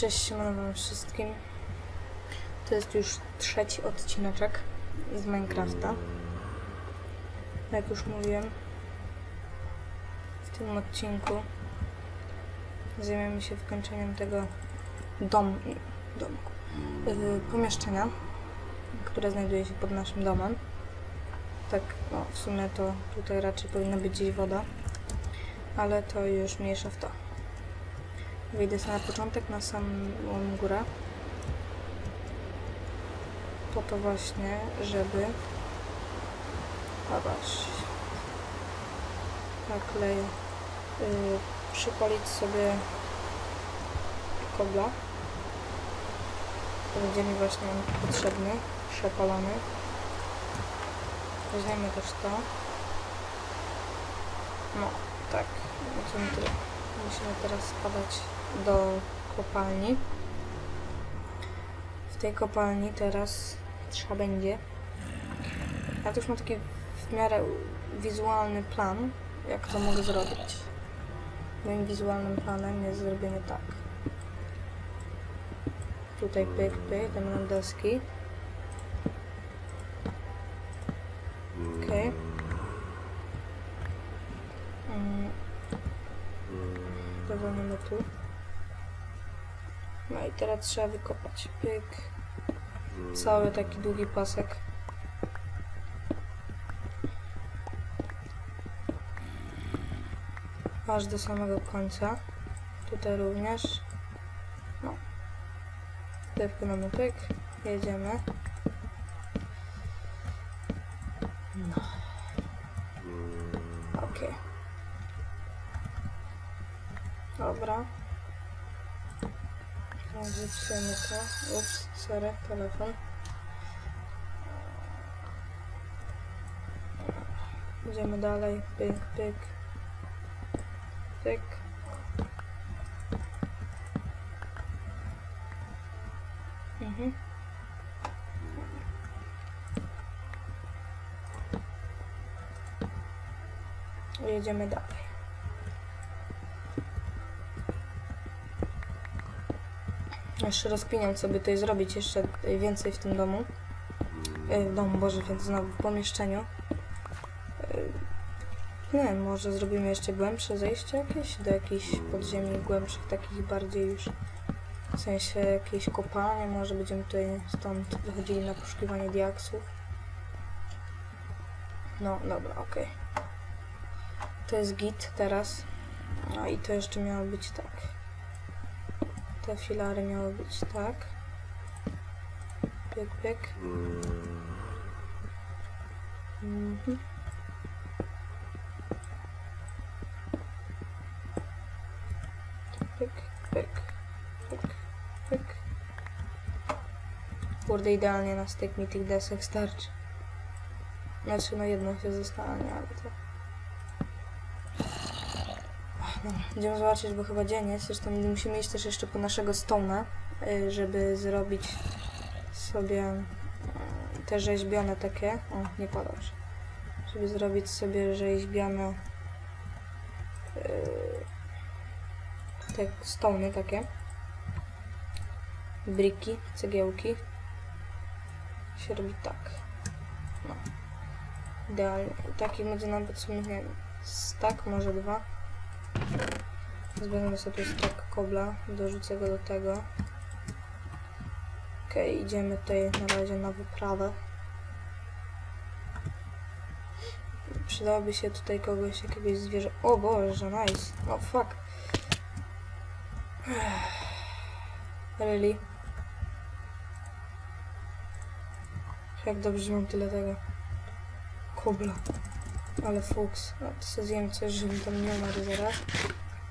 Cześć, siemano wszystkim. To jest już trzeci odcineczek z Minecrafta. Jak już mówiłem, w tym odcinku zajmiemy się wykończeniem tego dom, domku, yy, pomieszczenia, które znajduje się pod naszym domem. Tak, no w sumie to tutaj raczej powinna być gdzieś woda, ale to już mniejsza w to. Wyjdę sobie na początek na samą górę. Po to właśnie, żeby... Zobacz. Nakleję. Yy, przypalić sobie kobla. To będzie mi właśnie potrzebny. Przepalony. Weźmiemy też to. No, tak. No mi tyle. Musimy teraz spadać do kopalni. W tej kopalni teraz trzeba będzie. Ja też mam taki w miarę wizualny plan, jak to mogę zrobić. Moim wizualnym planem jest zrobienie tak. Tutaj pyk, pyk, damy nam deski. Okej. Mm. Dowolnimy tu. No i teraz trzeba wykopać pyk. Cały taki długi pasek. Aż do samego końca. Tutaj również. No. Tutaj wpłynąmy pyk. Jedziemy. Zepsujemy to. Ups, sorry, telefon. Idziemy dalej. Pyk, pyk. Pyk. Mhm. Jedziemy dalej. Jeszcze rozkminiam, co by tutaj zrobić jeszcze więcej w tym domu. E, W domu, Boże, więc znowu w pomieszczeniu. E, Nie wiem, może zrobimy jeszcze głębsze zejście jakieś do jakichś podziemi głębszych, takich bardziej już w sensie jakieś kopalnie, może będziemy tutaj stąd wychodzili na poszukiwanie diaksów. No, dobra, okej. To jest git teraz. A i to jeszcze miało być tak. Te filary miały być tak. Pyk, pyk. Mhm. Pyk, pyk, pyk, pyk. Kurde, idealnie na styk mi tych desek starczy. Znaczy, no jedno się zostanie, ale to... No, Będziemy zobaczyć, bo chyba dzień jest. Zresztą musimy iść też jeszcze po naszego stona, y, żeby zrobić sobie y, te rzeźbione takie. O, nie podać. Żeby zrobić sobie rzeźbione y, te stony takie. Briki, cegiełki. Się robi tak. No. Idealnie. I Taki będzie nam potrzebny, nie wiem, może dwa. Zbierzemy sobie tu stak kobla, dorzucę go do tego. Okej, idziemy tutaj na razie na wyprawę. Przydałoby się tutaj kogoś, jakiegoś zwierzę. O Boże, nice. O fuck. Really? Jak dobrze, mam tyle tego. Kobla. Ale fuks. No to sobie zjem coś, żebym tam nie umarł zaraz.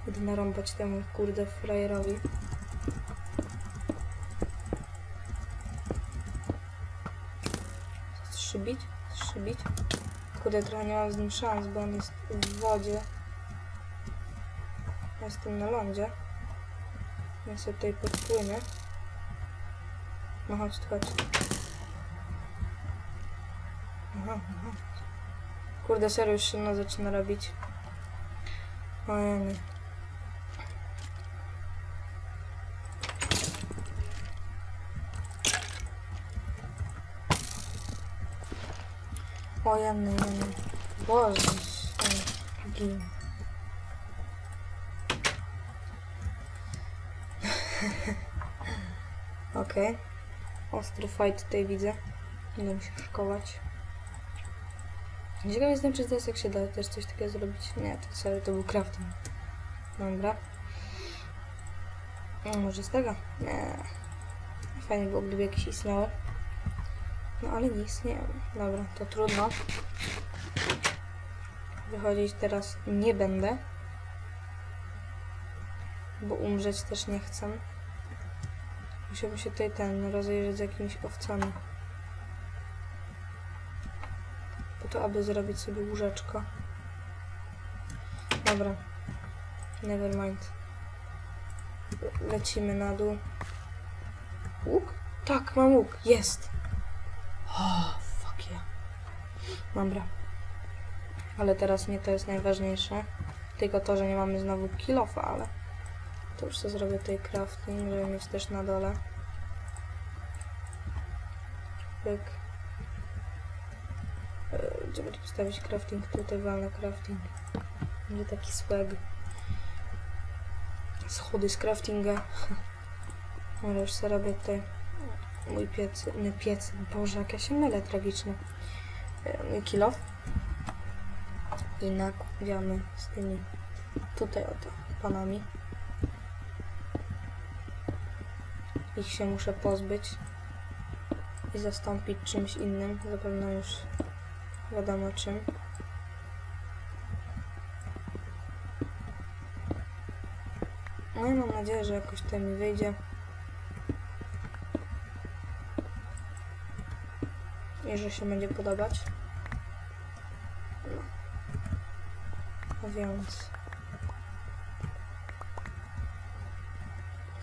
Idę narąbać temu kurde frajerowi. Strzybić? Strzybić? Kurde, trochę nie mam z nim szans, bo on jest w wodzie. Jestem na lądzie. Ja sobie tutaj podpłynę. No chodź, chodź. Aha, aha. Kurde, serio już się no zaczyna robić. Ojej. O, Janny, Janny. Boże, gin. Okej. Ostry fight tutaj widzę. Będę się szkołać. Ciekawe jestem, czy teraz jak się da też coś takiego zrobić. Nie, to sorry, to był crafting. Dobra. No, może z tego? Nie. Fajnie było, gdyby jakieś istniało. No ale nie istnieją. Dobra, to trudno. Wychodzić teraz nie będę. Bo umrzeć też nie chcę. Musiałbym się tutaj ten rozejrzeć z jakimiś owcami. Po to, aby zrobić sobie łóżeczko. Dobra. Never mind. Le- Lecimy na dół. Łuk? Tak, mam łuk. Jest. Oh, fuck yeah. Dobra. Ale teraz nie to jest najważniejsze. Tylko to, że nie mamy znowu kilofa, ale to już sobie zrobię tutaj crafting, żeby mieć też na dole. Pyk. E, Gdzie będę postawić crafting? Tutaj walnę crafting. Będzie taki swag. Schody z craftinga. Ale już sobie robię tutaj mój piec, piec, Boże, jak ja się mylę tragicznie. E, Mój kilof. I nakładamy z tymi tutaj oto panami. Ich się muszę pozbyć i zastąpić czymś innym. Zapewne już wiadomo czym. No i mam nadzieję, że jakoś to mi wyjdzie. I że się będzie podobać. A więc...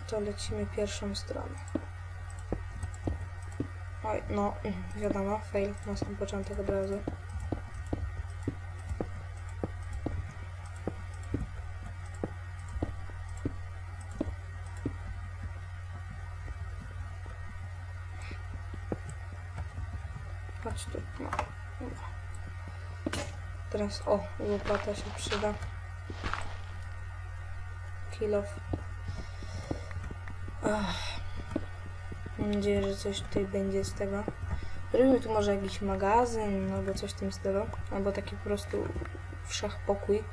To lecimy pierwszą stronę. Oj, no, wiadomo, fail na sam początek od razu. Chodź tu, no. Teraz, o, łopata się przyda. Ach. Mam nadzieję, że coś tutaj będzie z tego. Zrobimy tu może jakiś magazyn albo coś w tym stylu. Albo taki po prostu wszechpokój.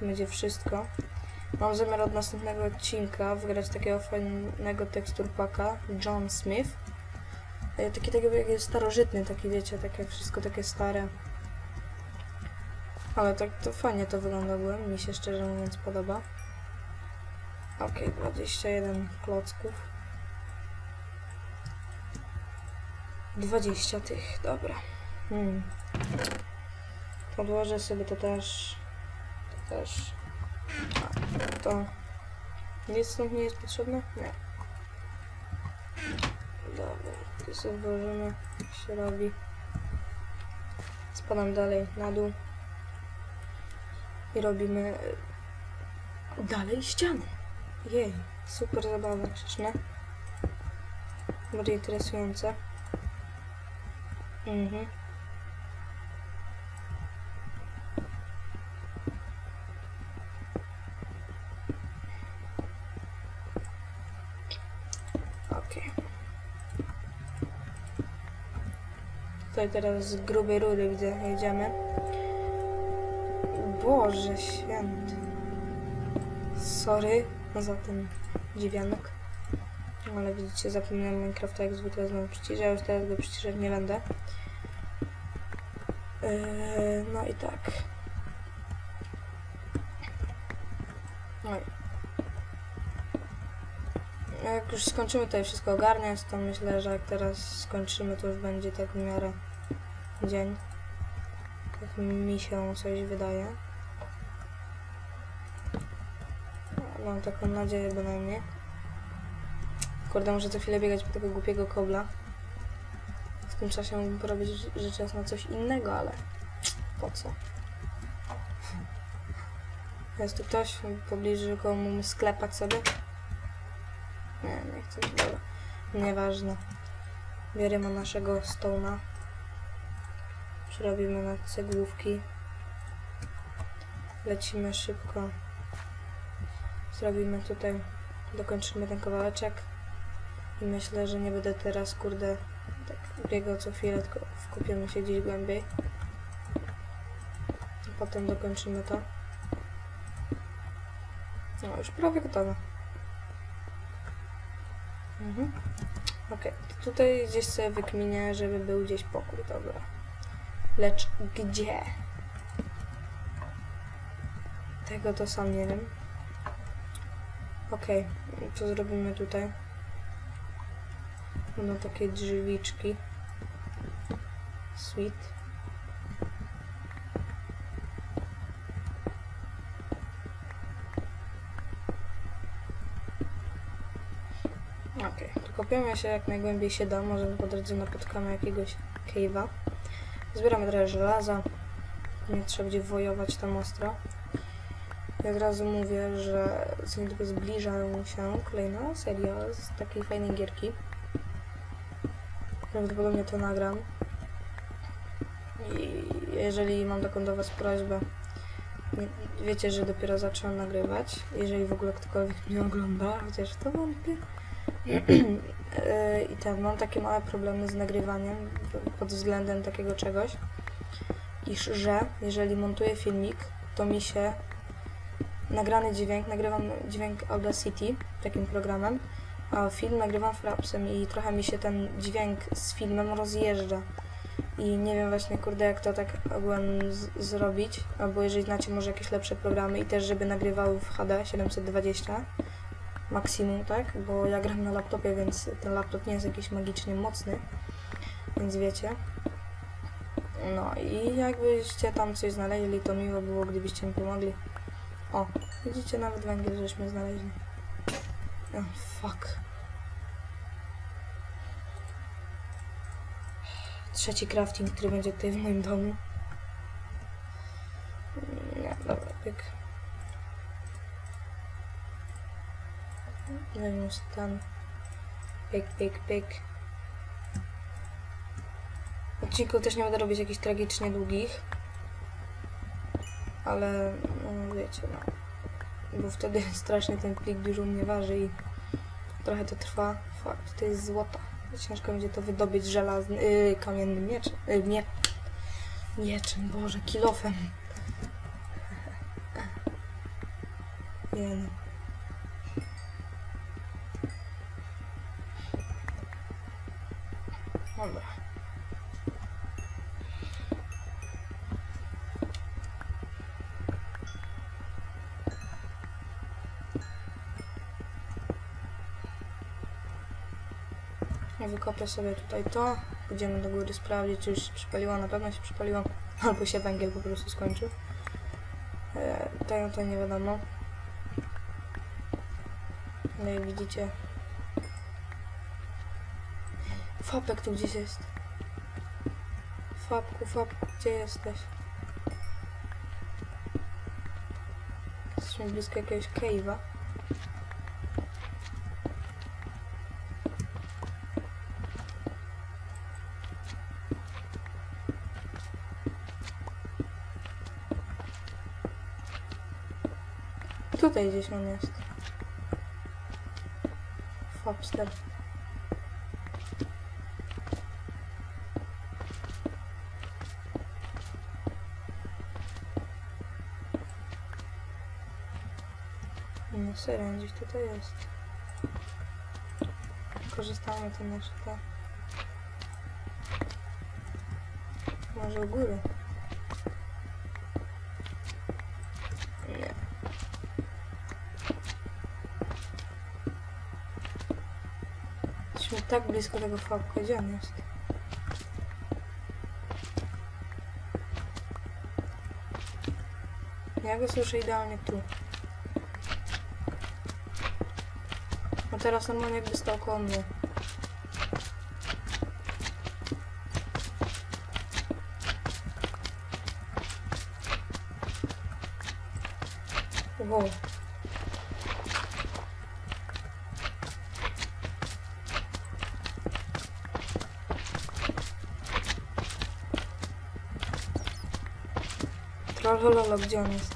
Będzie wszystko. Mam zamiar od następnego odcinka wygrać takiego fajnego teksturpaka John Smith. E, Taki, taki jak starożytny, taki wiecie, takie wszystko takie stare. Ale tak to fajnie to wygląda było. Mi się szczerze mówiąc podoba. Okej, 21 klocków. 20 tych, dobra. Hmm. Podłożę sobie to też. To też. To. Nic stąd nie jest potrzebne? Nie. Dobra, tu sobie włożymy, jak się robi. Spadam dalej na dół. I robimy y, dalej ściany. Jej, super zabawa, grzeczne. Bardziej interesujące. Mhm. Okej. Tutaj teraz z grubej rury widzę, jedziemy. Boże święty. Sorry za ten dziwianek. Ale widzicie, zapominam Minecrafta jak zwykle znowu przyciszę, ja już teraz go przyciszać nie będę. Yy, no i tak. Jak już skończymy tutaj wszystko ogarniać, to myślę, że jak teraz skończymy, to już będzie tak w miarę dzień. Tak mi się coś wydaje. Mam taką nadzieję bynajmniej. Kurde, muszę co chwilę biegać po tego głupiego kobla. W tym czasie mógłbym porobić rzecz jasna coś innego, ale po co? Jest tu ktoś w pobliżu, mógł sklepać sobie? Dobra. Nieważne. Bierzemy naszego stona. Przerobimy na cegłówki. Lecimy szybko. Zrobimy tutaj, dokończymy ten kawałeczek. I myślę, że nie będę teraz, kurde, tak biegał co chwilę, tylko wkupiemy się gdzieś głębiej. Potem dokończymy to. No, już prawie gotowe. Mhm. Okej, to tutaj gdzieś sobie wykminię, żeby był gdzieś pokój, dobra. Lecz gdzie? Tego to sam nie wiem. Okej, co zrobimy tutaj? Będą takie drzwiczki. Sweet. Okej, to kopiemy się jak najgłębiej się da. Może po drodze napotkamy jakiegoś cave'a. Zbieramy trochę żelaza. Nie trzeba będzie wojować tam ostro. I od razu mówię, że co niedługo zbliżają się kolejna seria z takiej fajnej gierki. Prawdopodobnie to nagram. I jeżeli mam taką do Was prośbę, wiecie, że dopiero zaczęłam nagrywać. Jeżeli w ogóle ktokolwiek mnie ogląda, chociaż to wątpię. I tak, mam takie małe problemy z nagrywaniem pod względem takiego czegoś, iż że jeżeli montuję filmik, to mi się nagrany dźwięk, nagrywam dźwięk Audacity takim programem, a film nagrywam Frapsem i trochę mi się ten dźwięk z filmem rozjeżdża. I nie wiem właśnie, kurde, jak to tak ogółem zrobić, albo jeżeli znacie może jakieś lepsze programy i też, żeby nagrywały w HD 720 maksimum, tak? Bo ja gram na laptopie, więc ten laptop nie jest jakiś magicznie mocny, więc wiecie. No i jakbyście tam coś znaleźli, to miło było, gdybyście mi pomogli. O, widzicie, nawet węgiel żeśmy znaleźli. Oh, fuck. Trzeci crafting, który będzie tutaj w moim domu. Nie, dobra, pyk. Weźmy stan. Pyk, pyk, pyk. Odcinków też nie będę robić jakichś tragicznie długich. Ale, no wiecie, no. Bo wtedy strasznie ten klik dużo mnie waży i trochę to trwa. Fakt, to jest złota. Ciężko będzie to wydobyć żelazny, yy, kamiennym mieczem. Yy, nie, mieczem, Boże, kilofem. Nie no. Wykopię sobie tutaj to. Idziemy do góry sprawdzić, czy już się przypaliło. Na pewno się przypaliło. Albo się węgiel po prostu skończył. E, to nie wiadomo. Ale jak widzicie... Fapek tu gdzieś jest. Fapku, Fapku, gdzie jesteś? Jesteśmy blisko jakiegoś cave'a. Tutaj gdzieś on jest. Fopster. No serio, gdzieś tutaj jest. Korzystamy to nasze te. Może u góry. Jesteśmy tak blisko tego fabka, gdzie on jest? Ja go słyszę idealnie tu. No teraz normalnie jakby stał koło mnie. Lolo, lolo, gdzie on jest?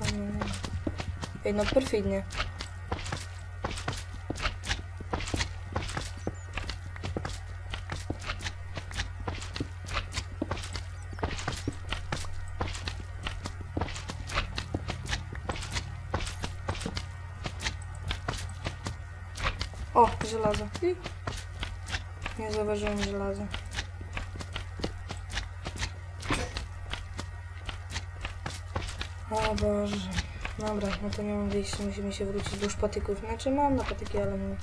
O nie, nie. Ej, no perfidnie. O, żelazo. Nie zauważyłem żelaza. O Boże. Dobra, no to nie mam wyjścia, musimy się wrócić do szpatyków. Znaczy mam na patyki, ale nie.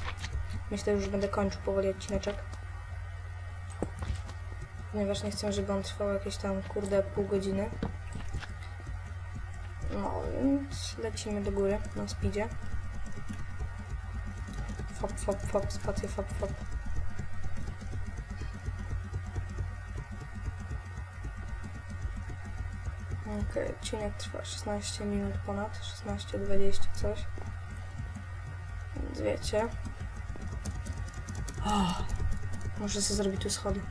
myślę, że już będę kończył powoli odcineczek. Ponieważ nie chcę, żeby on trwał jakieś tam, kurde, pół godziny. No, więc lecimy do góry na speedzie. Fop, fop, fop, spację, fop, fop. Okej, odcinek trwa 16 minut ponad, 16-20 coś. Więc wiecie. Oh, muszę sobie zrobić tu schody.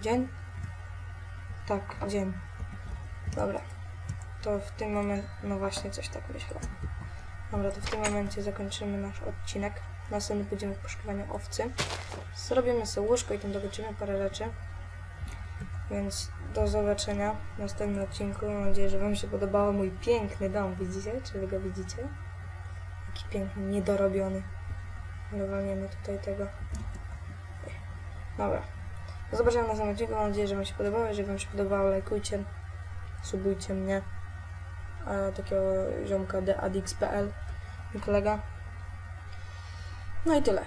Dzień? Tak, dzień. Dobra. To w tym momencie, no właśnie coś tak myślę. Dobra, to w tym momencie zakończymy nasz odcinek. Następny pójdziemy w poszukiwaniu owcy. Zrobimy sobie łóżko i tam dokończymy parę rzeczy. Więc do zobaczenia w następnym odcinku. Mam nadzieję, że Wam się podobało mój piękny dom. Widzicie? Czy Wy go widzicie? Jaki piękny, niedorobiony. Ale tutaj tego. Dobra. Do zobaczenia w następnym odcinku. Mam nadzieję, że Wam się podobało. Jeżeli Wam się podobało, lajkujcie, subujcie mnie. Takiego ziomka theadix.pl mój kolega. No i tyle.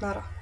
Nara.